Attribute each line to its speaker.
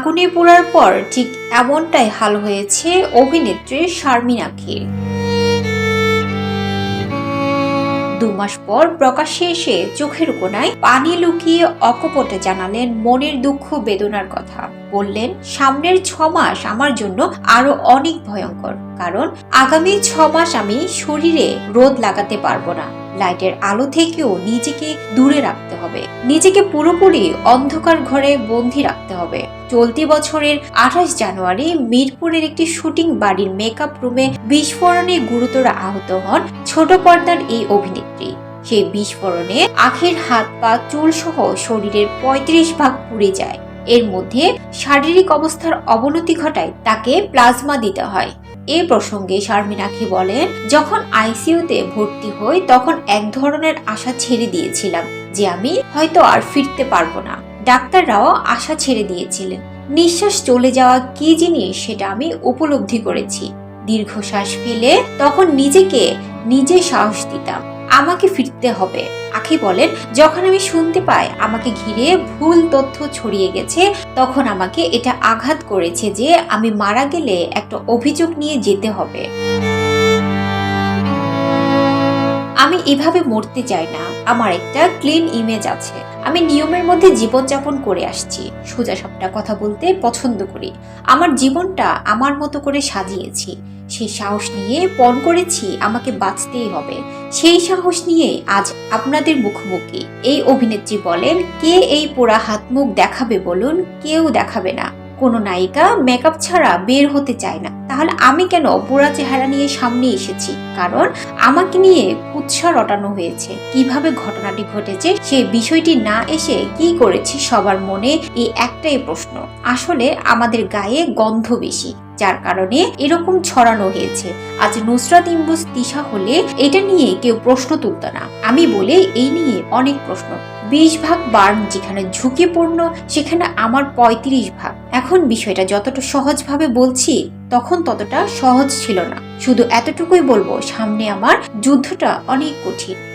Speaker 1: আগুনে পোড়ার পর ঠিক এমনটাই হাল হয়েছে অভিনেত্রী শারমিন আখির। দু মাস পর প্রকাশ্যে এসে চোখের কোনায় পানি লুকিয়ে অকপটে জানালেন মনের দুঃখ বেদনার কথা। বললেন, সামনের ছ মাস আমার জন্য আরও অনেক ভয়ঙ্কর, কারণ আগামী ছ মাস আমি শরীরে রোদ লাগাতে পারব না। লাইটের আলো থেকেও নিজেকে দূরে রাখতে হবে। নিজেকে পুরোপুরি অন্ধকার ঘরে বন্দি রাখতে হবে। চলতি বছরের আঠাশ জানুয়ারি মিরপুরের একটি শুটিং বাড়ির মেকআপ রুমে বিস্ফোরণে গুরুতর আহত হন ছোট পর্দার এই অভিনেত্রী। সেই বিস্ফোরণে আখের হাত পা চুল সহ শরীরের পঁয়ত্রিশ ভাগ পুড়ে যায়। এর মধ্যে শারীরিক অবস্থার অবনতি ঘটায় তাকে প্লাজমা দিতে হয়। এ প্রসঙ্গে শারমিন আখি বলেন, যখন আইসিইউতে ভর্তি হই, তখন এক ধরনের আশা ছেড়ে দিয়েছিলাম যে আমি হয়তো আর ফিরতে পারব না। ডাক্তাররাও আশা ছেড়ে দিয়েছিলেন। নিঃশ্বাস চলে যাওয়া কি জিনিস সেটা আমি উপলব্ধি করেছি। দীর্ঘশ্বাস ফেলে তখন নিজেকে নিজে সাহস দিতাম, আমাকে ফিরতে হবে। আখি বলেন, যখন আমি শুনতে পাই আমাকে ঘিরে ভুল তথ্য ছড়িয়ে গেছে, তখন আমাকে এটা আঘাত করেছে যে আমি মারা গেলে একটা অভিযোগ নিয়ে যেতে হবে। আমি এভাবে মরতে চাই না। আমার একটা ক্লিন ইমেজ আছে। আমি নিয়মের মধ্যে জীবনযাপন করে আসছি। সোজা সবটা কথা বলতে পছন্দ করি। আমার জীবনটা আমার মতো করে সাজিয়েছি। সেই সাহস নিয়ে পণ করেছি, আমাকে বাঁচতেই হবে। সেই সাহস নিয়ে আজ আপনাদের মুখোমুখি। এই অভিনেত্রী বলেন, কে এই পোড়া হাত মুখ দেখাবে বলুন, কেউ দেখাবে না। কোনো নায়িকা মেকআপ ছাড়া বের হতে চায় না। তাহলে আমি কেন পোড়া চেহারা নিয়ে সামনে এসেছি? কারণ আমাকে নিয়ে কুৎসা রটানো হয়েছে। কীভাবে ঘটনাটি ঘটেছে সে বিষয়টি না এসে কি করেছি সবার মনে এই একটাই প্রশ্ন। আসলে আমাদের গায়ে গন্ধ বেশি, যার কারণে এরকম ছড়ানো হয়েছে। আজ নুসরাত ইমরোজ তিশা হলে এটা নিয়ে কেউ প্রশ্ন তুলত না। আমি বলে এই নিয়ে অনেক প্রশ্ন। বিশ ভাগ বার্ন যেখানে ঝুঁকিপূর্ণ, সেখানে আমার পঁয়ত্রিশ ভাগ। এখন বিষয়টা যতটা সহজভাবে বলছি তখন ততটা সহজ ছিল না। শুধু এতটুকুই বলব সামনে আমার যুদ্ধটা অনেক কঠিন।